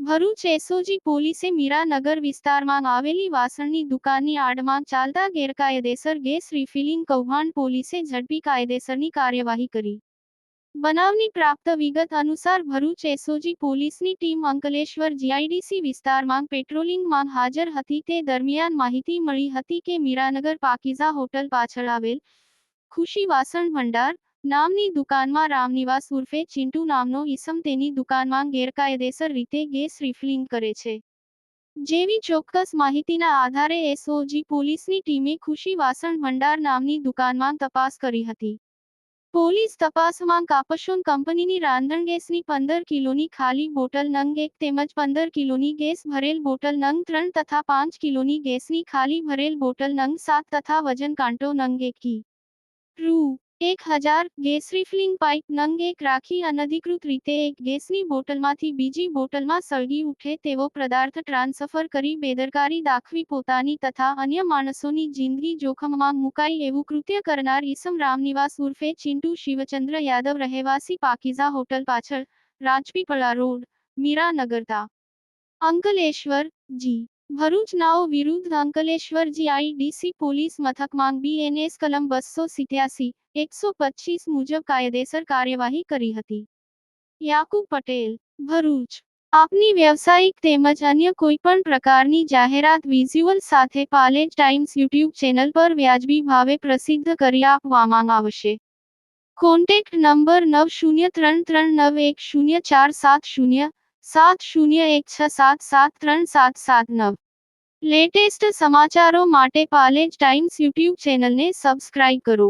Bharuch SOG પોલીસે મીરાનગર વિસ્તારમાં આવેલી વાસણની દુકાનની આડમાં ચાલતા ગેરકાયદેસર ગેસ રિફિલિંગ કૌભાંડ પોલીસે ઝડપી કાયદેસરની કાર્યવાહી કરી. બનાવની પ્રાપ્ત વિગત અનુસાર ભરૂચ એસઓજી પોલીસની ટીમ અંકલેશ્વર જીઆઈડીસી વિસ્તારમાં પેટ્રોલિંગમાં હાજર હતી. તે દરમિયાન માહિતી મળી હતી કે મીરાનગર પાકીઝા હોટલ પાછળ આવેલ ખુશી વાસણ ભંડાર નામની દુકાનમાં રામનિવાસ ઉર્ફે ચિંટુ નામનો ઈસમ તેની દુકાનમાં ગેરકાયદેસર રીતે ગેસ રિફિલિંગ કરે છે. જેવી ચોક્કસ માહિતીના આધારે એસઓજી પોલીસની ટીમે ખુશી વાસણ ભંડાર નામની દુકાનમાં તપાસ કરી હતી. પોલીસ તપાસમાં કાપશોન કંપનીની રાંધણ ગેસની પંદર કિલોની ખાલી બોટલ નંગ એક તેમજ પંદર કિલોની ગેસ ભરેલ બોટલ નંગ ત્રણ તથા પાંચ કિલોની ગેસની ખાલી ભરેલ બોટલ નંગ સાત તથા વજન કાંટો નંગ એકી. રૂ. એક હજાર ગેસ રિફિલિંગ પાઇપ નંગ એક રાખી અનધિકૃત રીતે એક ગેસની બોટલમાંથી બીજી બોટલમાં સળગી ઉઠે તેવો પદાર્થ ટ્રાન્સફર કરી બેદરકારી દાખવી પોતાની તથા અન્ય માણસોની જિંદગી જોખમમાં મુકાઈ એવું કૃત્ય કરનાર ઈસમ રામનિવાસ ઉર્ફે ચિંટુ શિવચંદ્ર યાદવ રહેવાસી પાકીઝા હોટલ પાછળ, રાજપીપળા રોડ મીરાનગરતા અંકલેશ્વર, જી. ભરૂચ નાઓ વિરુદ્ધ અંકલેશ્વર જીઆઈડીસી પોલીસ મથકમાં બીએનએસ કલમ બસો સિત્યાસી, એકસો પચીસ મુજબ કાયદેસર કાર્યવાહી કરી હતી. યાકુબ પટેલ, ભરૂચ. આપની વ્યવસાયિક તેમજ અન્ય કોઈપણ પ્રકારની જાહેરાત વિઝ્યુઅલ સાથે પાલેજ ટાઈમ્સ યુટ્યુબ ચેનલ પર વ્યાજબી ભાવે પ્રસિદ્ધ કરી આપવામાં આવશે. કોન્ટેક્ટ નંબર નવ શૂન્ય ત્રણ ત્રણ નવ એક શૂન્ય ચાર સાત શૂન્ય સાત શૂન્ય એક છ સાત સાત ત્રણ સાત સાત નવ. લેટેસ્ટ સમાચારો માટે પાલેજ ટાઈમ્સ યુટ્યુબ ચેનલને સબસ્ક્રાઇબ કરો.